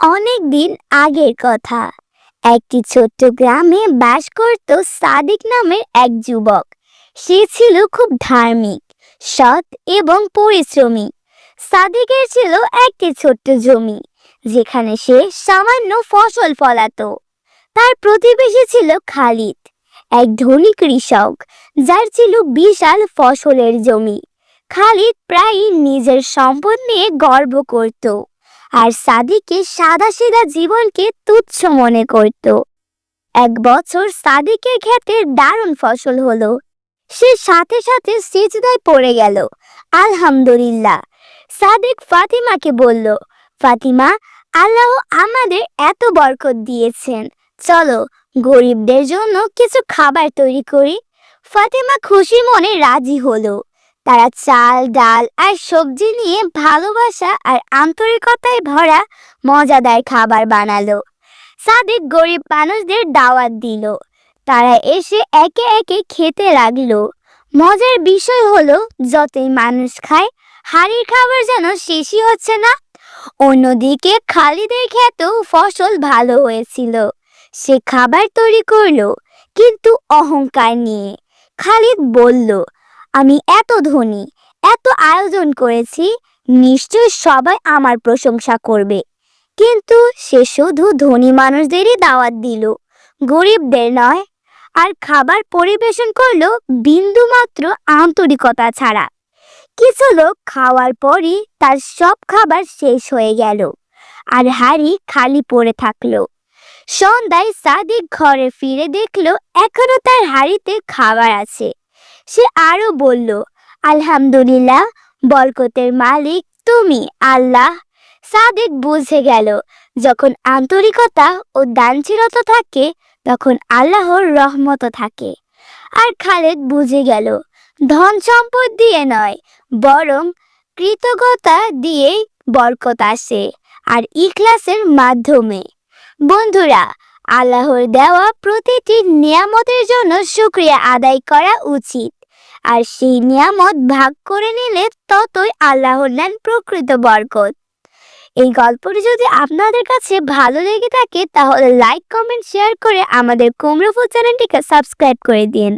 অনেক দিন আগের কথা। একটি ছোট্ট গ্রামে বাস করত সাদিক নামের এক যুবক। সে ছিল খুব ধার্মিক, সৎ এবং পরিশ্রমী। সাদিকের ছিল একটি ছোট্ট জমি, যেখানে সে সামান্য ফসল ফলাতো। তার প্রতিবেশী ছিল খালিদ, এক ধনী কৃষক, যার ছিল বিশাল ফসলের জমি। খালিদ প্রায়ই নিজের সম্পদ নিয়ে গর্ব করত। আর সাদিকের সাদাসিধা জীবনকে তুচ্ছ মনে করত। এক বছর সাদিকের ক্ষেতে দারুণ ফসল হলো। সে সাথে সাথে সিজদায় পড়ে গেল। আলহামদুলিল্লাহ। সাদিক ফাতিমাকে বলল, ফাতিমা, আল্লাহ আমাদের এত বরকত দিয়েছেন। চলো, গরিবদের জন্য কিছু খাবার তৈরি করি। ফাতিমা খুশি মনে রাজি হলো। তারা চাল, ডাল আর সবজি নিয়ে ভালোবাসা আর আন্তরিকতায় ভরা মজাদার খাবার বানালো। সাদিক গরিব মানুষদের দাওয়াত দিল। তারা এসে একে একে খেতে লাগল। মজার বিষয় হলো, যতই মানুষ খায়, হাড়ির খাবার যেন শেষই হচ্ছে না। অন্যদিকে খালিদের খেতেও ফসল ভালো হয়েছিল। সে খাবার তৈরি করল, কিন্তু অহংকার নিয়ে। খালিদ বলল আমি এত ধনী, এত আয়োজন করেছি নিশ্চয় সবাই আমার প্রশংসা করবে। কিন্তু সে শুধু ধনী মানুষদেরই দাওয়াত দিল, গরিবদের নয়, আর খাবার পরিবেশন করল বিন্দুমাত্র আন্তরিকতা ছাড়া। কিছু লোক খাওয়ার পরই তার সব খাবার শেষ হয়ে গেল, আর হাড়ি খালি পড়ে থাকল। সন্ধ্যায় সাদিক ঘরে ফিরে দেখল এখনও তার হাড়িতে খাবার আছে। সে আরও বলল, আলহামদুলিল্লাহ, বরকতের মালিক তুমি, আল্লাহ। সাদিক বুঝে গেল, যখন আন্তরিকতা ও দানশীলতা থাকে, তখন আল্লাহর রহমত থাকে। আর খালেদ বুঝে গেল, ধন সম্পদ দিয়ে নয়, বরং কৃতজ্ঞতা দিয়েই বরকত আসে, আর ইখলাসের মাধ্যমে। বন্ধুরা, আল্লাহর দেওয়া প্রতিটি নিয়ামতের জন্য শুক্রিয়া আদায় করা উচিত। আর সেই নিয়ামত ভাগ করে নিলে ততই আল্লাহ নেন প্রকৃত বরকত। এই গল্পটি যদি আপনাদের কাছে ভালো লেগে থাকে, তাহলে লাইক কমেন্ট শেয়ার করে আমাদের কুমড়োফুল চ্যানেলটিকে সাবস্ক্রাইব করে দিন।